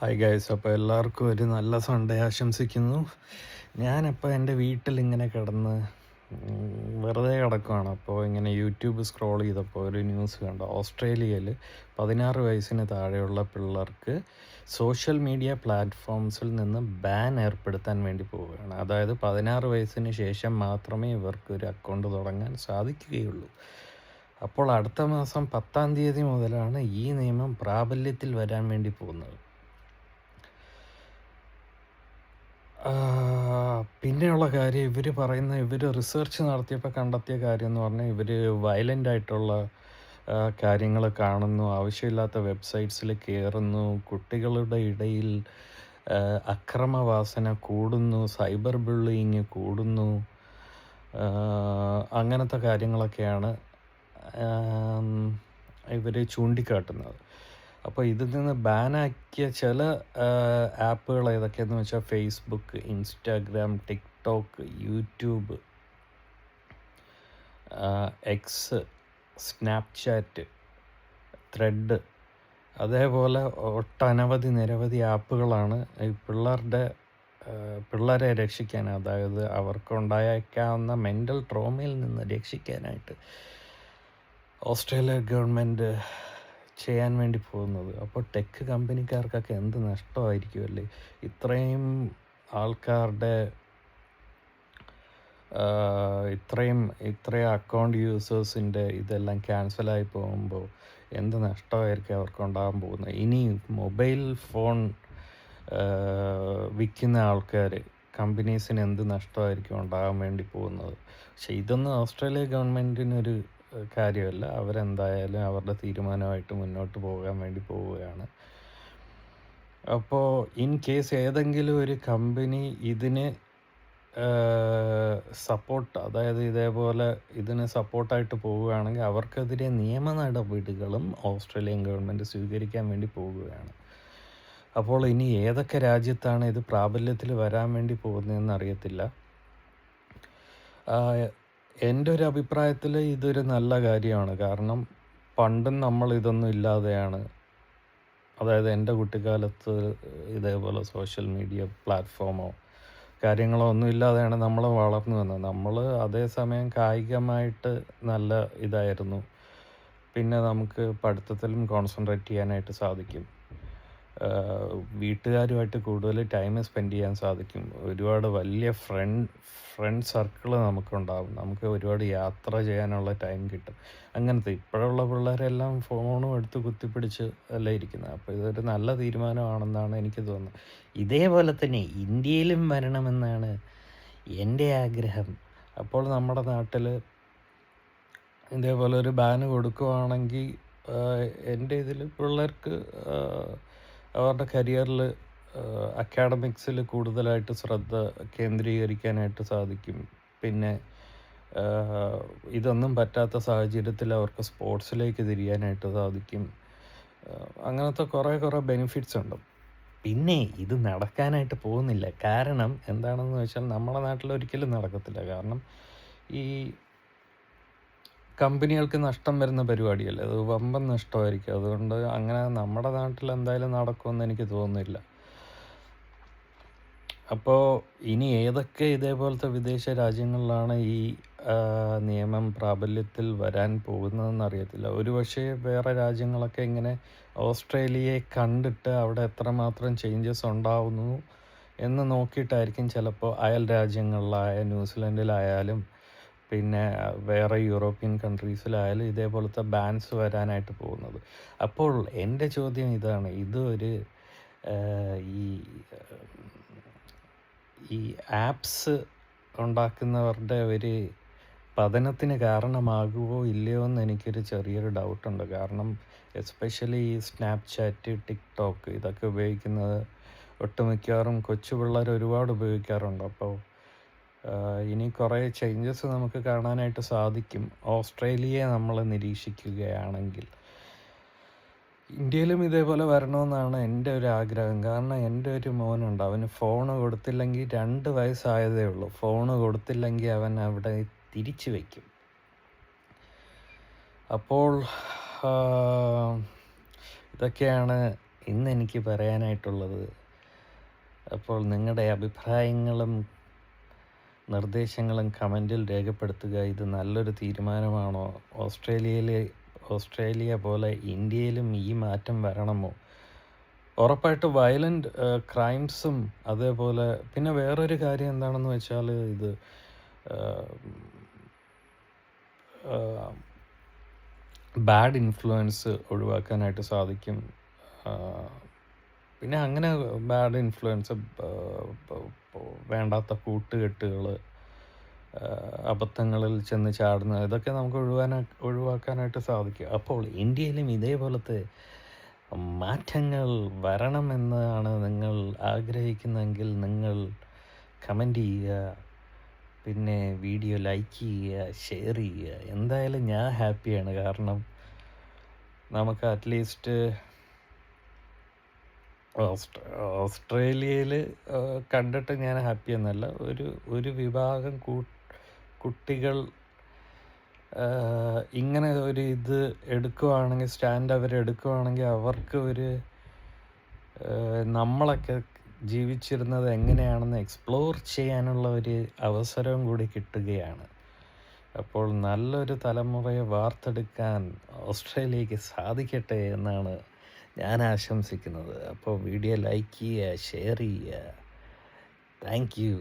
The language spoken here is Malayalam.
ഹായ് ഗൈസ് അപ്പോൾ എല്ലാവർക്കും ഒരു നല്ല സൺഡേ ആശംസിക്കുന്നു. ഞാനിപ്പോൾ എന്റെ വീട്ടിൽ ഇങ്ങനെ കിടന്ന് വെറുതെ കിടക്കുവാണ്. അപ്പോൾ ഇങ്ങനെ യൂട്യൂബ് സ്ക്രോൾ ചെയ്തപ്പോൾ ഒരു ന്യൂസ് കണ്ടു. ഓസ്ട്രേലിയയിൽ പതിനാറ് വയസ്സിന് താഴെയുള്ള പിള്ളേർക്ക് സോഷ്യൽ മീഡിയ പ്ലാറ്റ്ഫോംസിൽ നിന്ന് ബാൻ ഏർപ്പെടുത്താൻ വേണ്ടി പോവുകയാണ്. അതായത് പതിനാറ് വയസ്സിന് ശേഷം മാത്രമേ ഇവർക്ക് ഒരു അക്കൗണ്ട് തുടങ്ങാൻ സാധിക്കുകയുള്ളൂ. അപ്പോൾ അടുത്ത മാസം പത്താം തീയതി മുതലാണ് ഈ നിയമം പ്രാബല്യത്തിൽ വരാൻ വേണ്ടി പോകുന്നത്. പിന്നെയുള്ള കാര്യം ഇവർ പറയുന്ന ഇവർ റിസർച്ച് നടത്തിയപ്പോൾ കണ്ടെത്തിയ കാര്യം എന്ന് പറഞ്ഞാൽ ഇവർ വയലന്റ് ആയിട്ടുള്ള കാര്യങ്ങൾ കാണുന്നു ആവശ്യമില്ലാത്ത വെബ്സൈറ്റ്സിൽ കയറുന്നു കുട്ടികളുടെ ഇടയിൽ അക്രമവാസന കൂടുന്നു സൈബർ ബുള്ളിങ് കൂടുന്നു അങ്ങനത്തെ കാര്യങ്ങളൊക്കെയാണ് ഇവർ ചൂണ്ടിക്കാട്ടുന്നത്. അപ്പോൾ ഇതിൽ നിന്ന് ബാനാക്കിയ ചില ആപ്പുകൾ ഏതൊക്കെയെന്ന് വെച്ചാൽ Facebook Instagram TikTok YouTube X Snapchat thread അതേപോലെ ഒട്ടനവധി നിരവധി ആപ്പുകളാണ്. ഈ പിള്ളേരുടെ പിള്ളേരെ രക്ഷിക്കാൻ അതായത് അവർക്കുണ്ടായേക്കാവുന്ന മെന്റൽ ട്രോമയിൽ നിന്ന് രക്ഷിക്കാനായിട്ട്. ഓസ്ട്രേലിയ ഗവൺമെന്റ് ചെയ്യാൻ വേണ്ടി പോകുന്നത്. അപ്പോൾ ടെക് കമ്പനിക്കാർക്കൊക്കെ എന്ത് നഷ്ടമായിരിക്കുമല്ലേ ഇത്രയും ആൾക്കാരുടെ ഇത്രയും ഇത്രയും അക്കൗണ്ട് യൂസേഴ്സിന്റെ ഇതെല്ലാം ക്യാൻസലായി പോകുമ്പോൾ എന്ത് നഷ്ടമായിരിക്കും അവർക്ക് ഉണ്ടാകാൻ പോകുന്നത്? ഇനി മൊബൈൽ ഫോൺ വിൽക്കുന്ന ആൾക്കാർ കമ്പനീസിന് എന്ത് നഷ്ടമായിരിക്കും ഉണ്ടാകാൻ വേണ്ടി പോകുന്നത്? പക്ഷേ ഇതൊന്നും ഓസ്ട്രേലിയ ഗവൺമെന്റിനൊരു കാര്യമല്ല. അവരെന്തായാലും അവരുടെ തീരുമാനമായിട്ട് മുന്നോട്ട് പോകാൻ വേണ്ടി പോവുകയാണ്. അപ്പോൾ ഇൻ കേസ് ഏതെങ്കിലും ഒരു കമ്പനി ഇതിന് സപ്പോർട്ട് അതായത് ഇതേപോലെ ഇതിന് സപ്പോർട്ടായിട്ട് പോവുകയാണെങ്കിൽ അവർക്കെതിരെ നിയമ നടപടികളും ഓസ്ട്രേലിയൻ ഗവൺമെന്റ് സ്വീകരിക്കാൻ വേണ്ടി പോവുകയാണ്. അപ്പോൾ ഇനി ഏതൊക്കെ രാജ്യത്താണ് ഇത് പ്രാബല്യത്തിൽ വരാൻ വേണ്ടി പോകുന്നതെന്ന് അറിയത്തില്ല. എന്റെ ഒരു അഭിപ്രായത്തിൽ ഇതൊരു നല്ല കാര്യമാണ്. കാരണം പണ്ടും നമ്മൾ ഇതൊന്നും ഇല്ലാതെയാണ്. അതായത് എന്റെ കുട്ടിക്കാലത്ത് ഇതേപോലെ സോഷ്യൽ മീഡിയ പ്ലാറ്റ്ഫോമോ കാര്യങ്ങളോ ഒന്നും ഇല്ലാതെയാണ് നമ്മൾ വളർന്നു വന്നത്. നമ്മൾ അതേസമയം കായികമായിട്ട് നല്ല ഇതായിരുന്നു. പിന്നെ നമുക്ക് പഠിത്തത്തിലും കോൺസെൻട്രേറ്റ് ചെയ്യാനായിട്ട് സാധിക്കും. വീട്ടുകാരുമായിട്ട് കൂടുതൽ ടൈം സ്പെൻഡ് ചെയ്യാൻ സാധിക്കും. ഒരുപാട് വലിയ ഫ്രണ്ട് ഫ്രണ്ട് സർക്കിൾ നമുക്കുണ്ടാകും നമുക്ക് ഒരുപാട് യാത്ര ചെയ്യാനുള്ള ടൈം കിട്ടും. അങ്ങനത്തെ ഇപ്പോഴുള്ള പിള്ളേരെല്ലാം ഫോണും എടുത്ത് കുത്തിപ്പിടിച്ച് അല്ലേ ഇരിക്കുന്നത്. അപ്പോൾ ഇതൊരു നല്ല തീരുമാനമാണെന്നാണ് എനിക്ക് തോന്നുന്നത്. ഇതേപോലെ തന്നെ ഇന്ത്യയിലും വരണമെന്നാണ് എന്റെ ആഗ്രഹം. അപ്പോൾ നമ്മുടെ നാട്ടിൽ ഇതേപോലെ ഒരു ബാന് കൊടുക്കുവാണെങ്കിൽ എന്റെ ഇതിൽ പിള്ളേർക്ക് അവരുടെ കരിയറിൽ അക്കാഡമിക്സിൽ കൂടുതലായിട്ട് ശ്രദ്ധ കേന്ദ്രീകരിക്കാനായിട്ട് സാധിക്കും. പിന്നെ ഇതൊന്നും പറ്റാത്ത സാഹചര്യത്തിൽ അവർക്ക് സ്പോർട്സിലേക്ക് തിരിയാനായിട്ട് സാധിക്കും. അങ്ങനത്തെ കുറേ കുറേ ബെനിഫിറ്റ്സ് ഉണ്ട്. പിന്നെ ഇത് നടക്കാനായിട്ട് പോകുന്നില്ല. കാരണം എന്താണെന്ന് വെച്ചാൽ നമ്മുടെ നാട്ടിൽ ഒരിക്കലും നടക്കത്തില്ല. കാരണം ഈ കമ്പനികൾക്ക് നഷ്ടം വരുന്ന പരിപാടിയല്ലേ? അത് വമ്പൻ നഷ്ടമായിരിക്കും. അതുകൊണ്ട് അങ്ങനെ നമ്മുടെ നാട്ടിൽ എന്തായാലും നടക്കുമെന്ന് എനിക്ക് തോന്നുന്നില്ല. അപ്പോൾ ഇനി ഏതൊക്കെ ഇതേപോലത്തെ വിദേശ രാജ്യങ്ങളിലാണ് ഈ നിയമം പ്രാബല്യത്തിൽ വരാൻ പോകുന്നതെന്ന് അറിയത്തില്ല. ഒരു പക്ഷേ വേറെ രാജ്യങ്ങളൊക്കെ ഇങ്ങനെ ഓസ്ട്രേലിയയെ കണ്ടിട്ട് അവിടെ എത്രമാത്രം ചേഞ്ചസ് ഉണ്ടാവുന്നു എന്ന് നോക്കിയിട്ടായിരിക്കും ചിലപ്പോൾ അയൽ രാജ്യങ്ങളിലായ ന്യൂസിലൻഡിലായാലും പിന്നെ വേറെ യൂറോപ്യൻ കൺട്രീസിലായാലും ഇതേപോലത്തെ ബാൻസ് വരാനായിട്ട് പോകുന്നത്. അപ്പോൾ എന്റെ ചോദ്യം ഇതാണ്. ഇത് ഒരു ഈ ഈ ആപ്സ് ഉണ്ടാക്കുന്നവരുടെ ഒരു പതനത്തിന് കാരണമാകുമോ ഇല്ലയോ എന്ന് എനിക്കൊരു ചെറിയൊരു ഡൗട്ടുണ്ട്. കാരണം എസ്പെഷ്യലി ഈ സ്നാപ്ചാറ്റ് ടിക്ടോക്ക് ഇതൊക്കെ ഉപയോഗിക്കുന്നത് ഒട്ടുമിക്കവാറും കൊച്ചു പിള്ളേർ ഒരുപാട് ഉപയോഗിക്കാറുണ്ട്. അപ്പോൾ ഇനി കുറേ ചേഞ്ചസ് നമുക്ക് കാണാനായിട്ട് സാധിക്കും. ഓസ്ട്രേലിയയെ നമ്മൾ നിരീക്ഷിക്കുകയാണെങ്കിൽ. ഇന്ത്യയിലും ഇതേപോലെ വരണമെന്നാണ് എന്റെ ഒരു ആഗ്രഹം. കാരണം എന്റെ ഒരു മോനുണ്ട്. അവന് ഫോൺ കൊടുത്തില്ലെങ്കിൽ രണ്ട് വയസ്സായതേ ഉള്ളൂ. ഫോൺ കൊടുത്തില്ലെങ്കിൽ അവൻ അവിടെ തിരിച്ചു വയ്ക്കും. അപ്പോൾ ഇതൊക്കെയാണ് ഇന്ന് എനിക്ക് പറയാനായിട്ടുള്ളത്. അപ്പോൾ നിങ്ങളുടെ അഭിപ്രായങ്ങളും നിർദ്ദേശങ്ങളും കമന്റിൽ രേഖപ്പെടുത്തുക ഇത് നല്ലൊരു തീരുമാനമാണോ? ഓസ്ട്രേലിയയിലെ ഓസ്ട്രേലിയ പോലെ ഇന്ത്യയിലും ഈ മാറ്റം വരണമോ? ഉറപ്പായിട്ട് വയലന്റ് ക്രൈംസും അതേപോലെ പിന്നെ വേറൊരു കാര്യം എന്താണെന്ന് വെച്ചാൽ ഇത് ബാഡ് ഇൻഫ്ലുവൻസ് ഒഴിവാക്കാനായിട്ട് സാധിക്കും. പിന്നെ അങ്ങനെ ബാഡ് ഇൻഫ്ലുവൻസ് വേണ്ടാത്ത കൂട്ടുകെട്ടുകൾ അബദ്ധങ്ങളിൽ ചെന്ന് ചാടുന്ന ഇതൊക്കെ നമുക്ക് ഒഴിവാനാ ഒഴിവാക്കാനായിട്ട് സാധിക്കും. അപ്പോൾ ഇന്ത്യയിലും ഇതേപോലത്തെ മാറ്റങ്ങൾ വരണമെന്നാണ് നിങ്ങൾ ആഗ്രഹിക്കുന്നതെങ്കിൽ നിങ്ങൾ കമന്റ് ചെയ്യുക പിന്നെ വീഡിയോ ലൈക്ക് ചെയ്യുക ഷെയർ ചെയ്യുക. എന്തായാലും ഞാൻ ഹാപ്പിയാണ്. കാരണം നമുക്ക് അറ്റ്ലീസ്റ്റ് ഓസ്ട്രേലിയയിൽ കണ്ടിട്ട് ഞാൻ ഹാപ്പി എന്നല്ല. ഒരു ഒരു വിഭാഗം കുട്ടികൾ ഇങ്ങനെ ഒരു ഇത് എടുക്കുവാണെങ്കിൽ സ്റ്റാൻഡ് അവർ എടുക്കുവാണെങ്കിൽ അവർക്ക് ഒരു നമ്മളൊക്കെ ജീവിച്ചിരുന്നത് എങ്ങനെയാണെന്ന് എക്സ്പ്ലോർ ചെയ്യാനുള്ള ഒരു അവസരവും കൂടി കിട്ടുകയാണ്. അപ്പോൾ നല്ലൊരു തലമുറയെ വാർത്തെടുക്കാൻ ഓസ്ട്രേലിയക്ക് സാധിക്കട്ടെ എന്നാണ് ഞാൻ ആശംസിക്കുന്നത്. അപ്പോൾ വീഡിയോ ലൈക്ക് ചെയ്യുക ഷെയർ ചെയ്യുക. Thank you